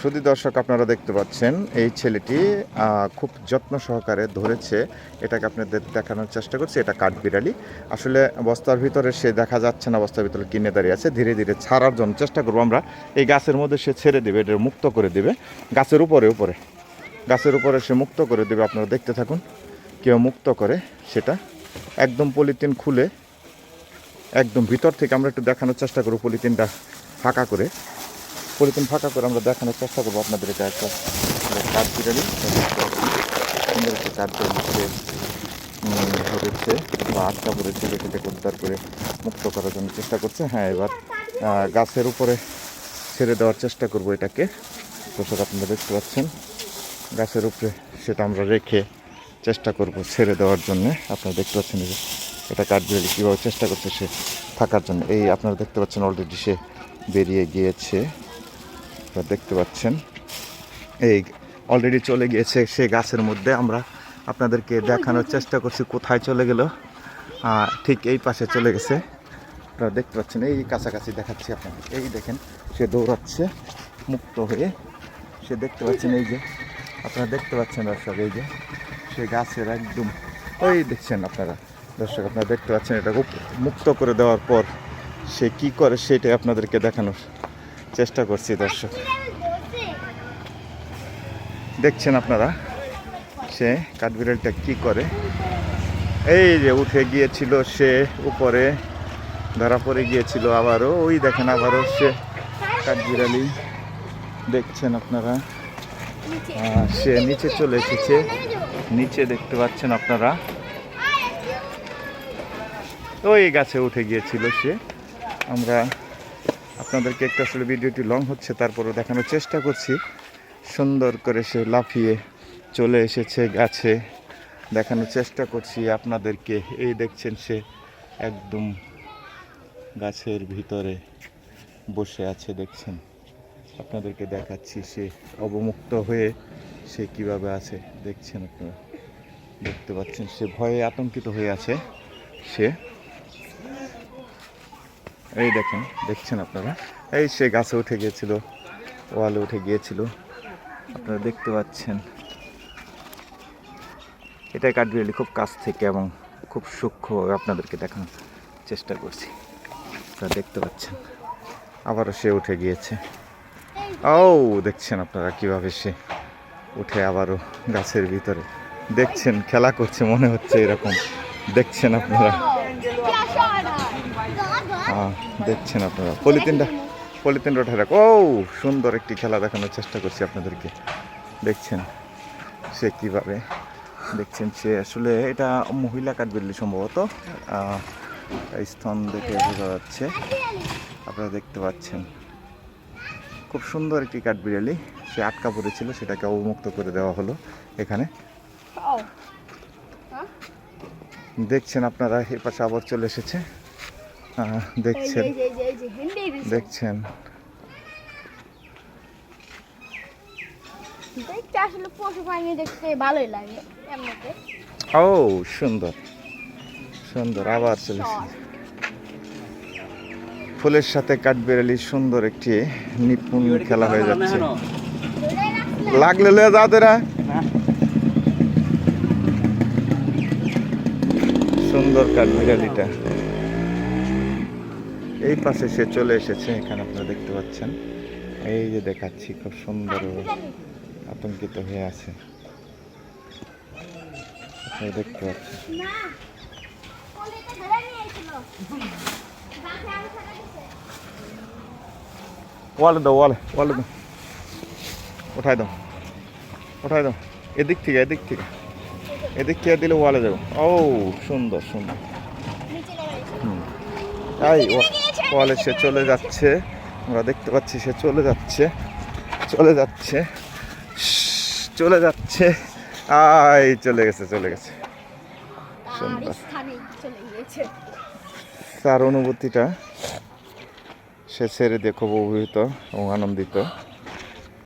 শুধু দর্শক আপনারা দেখতে পাচ্ছেন, এই ছেলেটি খুব যত্ন সহকারে ধরেছে। এটাকে আপনাদের দেখানোর চেষ্টা করছে, এটা কাঠবিড়ালি আসলে বস্তার ভিতরে সে দেখা যাচ্ছে না, বস্তার ভিতরে কিনে দাঁড়িয়ে আছে। ধীরে ধীরে ছাড়ার জন্য চেষ্টা করব আমরা। এই গাছের মধ্যে সে ছেড়ে দেবে, এটা মুক্ত করে দেবে। গাছের উপরে উপরে। গাছের উপরে সে মুক্ত করে দেবে, আপনারা দেখতে থাকুন। কেউ মুক্ত করে সেটা। একদম পলিথিন খুলে, একদম ভিতর থেকে আমরা একটু দেখানোর চেষ্টা করব, পলিথিনটা ফাঁকা করে। পলিথিন ফাঁকা করে আমরা দেখানোর চেষ্টা করব আপনাদের এটা একটা কাঠ বিড়ালি সুন্দর একটা কাঠ ধরেছে বা আটকা পড়েছে যেটা থেকে উদ্ধার করে মুক্ত করার জন্য চেষ্টা করছে। হ্যাঁ এবার গাছের উপরে ছেড়ে দেওয়ার চেষ্টা করব এটাকে। দর্শক, আপনারা দেখতে পাচ্ছেন, গাছের উপরে সেটা আমরা রেখে চেষ্টা করব ছেড়ে দেওয়ার জন্য। আপনারা দেখতে পাচ্ছেন যে এটা কাঠবিড়ালি কীভাবে চেষ্টা করছে সে থাকার জন্য। এই আপনারা দেখতে পাচ্ছেন অলরেডি সে বেরিয়ে গিয়েছে। আপনারা দেখতে পাচ্ছেন। এই অলরেডি চলে গিয়েছে সে গাছের মধ্যে। আমরা আপনাদেরকে দেখানোর চেষ্টা করছি কোথায় চলে গেল। ঠিক এই পাশে চলে গেছে। আপনারা দেখতে পাচ্ছেন, এই কাছাকাছি দেখাচ্ছি আপনাদের। এই দেখেন, সে দৌড়াচ্ছে, মুক্ত হয়ে। সে দেখতে পাচ্ছেন, এই যে, আপনারা দেখতে পাচ্ছেন দর্শক, এই যে, সে গাছের একদম, ওই দেখছেন আপনারা। দর্শক, আপনারা দেখতে পাচ্ছেন, এটা মুক্ত করে দেওয়ার পর সে কি করে সেটাই আপনাদেরকে দেখানোর চেষ্টা করছি, দর্শক। দেখছেন আপনারা সে কাঠবিড়ালটা কি করে? এই যে উঠে গিয়েছিল সে, উপরে ধরা পড়ে গিয়েছিল আবারও। ওই দেখেন আবারও সে কাঠবিড়ালি। দেখছেন আপনারা? সে নিচে চলে এসেছে। নিচে দেখতে পাচ্ছেন আপনারা? ওই গাছে উঠে গিয়েছিল সে। আমরা আপনাদেরকে একটু আসলে ভিডিওটি লং হচ্ছে তারপরে দেখানোর চেষ্টা করছি। সুন্দর করে সে লাফিয়ে চলে এসেছে গাছে। দেখানোর চেষ্টা করছি আপনাদেরকে। এই দেখছেন সে একদম গাছের ভিতরে বসে আছে, দেখছেন? আপনাদেরকে দেখাচ্ছি সে অবমুক্ত হয়ে সে কীভাবে আছে, দেখছেন আপনারা? দেখতে পাচ্ছেন সে ভয়ে আতঙ্কিত হয়ে আছে সে। এই দেখেন, দেখছেন আপনারা? এই সে গাছে উঠে গিয়েছিল, ওয়ালে উঠে গিয়েছিল। আপনারা দেখতে পাচ্ছেন। এটা কাঠবিড়ালি খুব কাছ থেকে এবং খুব সূক্ষ্মভাবে আপনাদেরকে দেখানোর চেষ্টা করছি। আপনারা দেখতে পাচ্ছেন, আবারও সে উঠে গিয়েছে। ও, দেখছেন আপনারা কীভাবে সে উঠে আবারও গাছের ভিতরে। দেখছেন, খেলা করছে, মনে হচ্ছে এরকম। দেখছেন আপনারা? দেখছেন আপনারা। পলিথিনটা পলিথিনটা উঠে রাখো। ও সুন্দর একটি খেলা দেখানোর চেষ্টা করছি আপনাদেরকে। দেখছেন সে কীভাবে দেখছেন সে আসলে এটা মহিলা কাঠবিড়লি সম্ভবত। স্থান দেখে বোঝা যাচ্ছে। আপনারা দেখতে পাচ্ছেন। খুব সুন্দর একটি কাঠবিড়ালি সে আটকা পড়েছিল সেটাকে অবমুক্ত করে দেওয়া হলো এখানে। দেখছেন আপনারা এ পাশে আবার চলে এসেছে। দেখছেন। দেখছেন। দেখতে আসলে পশু প্রাণী দেখতে ভালোই লাগে এমনিতে। ও সুন্দর। সুন্দর আবার চলে ফুলের সাথে কাঠবিড়ালি সুন্দর একটি নিপুণ খেলা হয়ে যাচ্ছে। লাগলে লয়ে যাও তোরা। সুন্দর কাঠবিড়ালিটা। এই পাশে সে চলে এসেছে এখানে আপনারা দেখতে পাচ্ছেন। এই যে দেখাচ্ছি খুব সুন্দর আতঙ্কিত হয়ে আছে। দেখতে পাচ্ছেন। ওয়ালে দাও ওয়ালে ওয়ালে দাও। উঠাই দাও উঠাই দাও। এদিক থেকে এদিক থেকে। এদিক থেকে দিলে ওয়ালে যাব। ও সুন্দর সুন্দর। হুম। এই ওয়ালে সে চলে যাচ্ছে। আমরা দেখতে পাচ্ছি সে চলে যাচ্ছে। চলে যাচ্ছে। চলে যাচ্ছে। আই চলে গেছে চলে গেছে। তার অনুভূতিটা সে ছেড়ে দিয়ে খুব অভিভূত এবং আনন্দিত।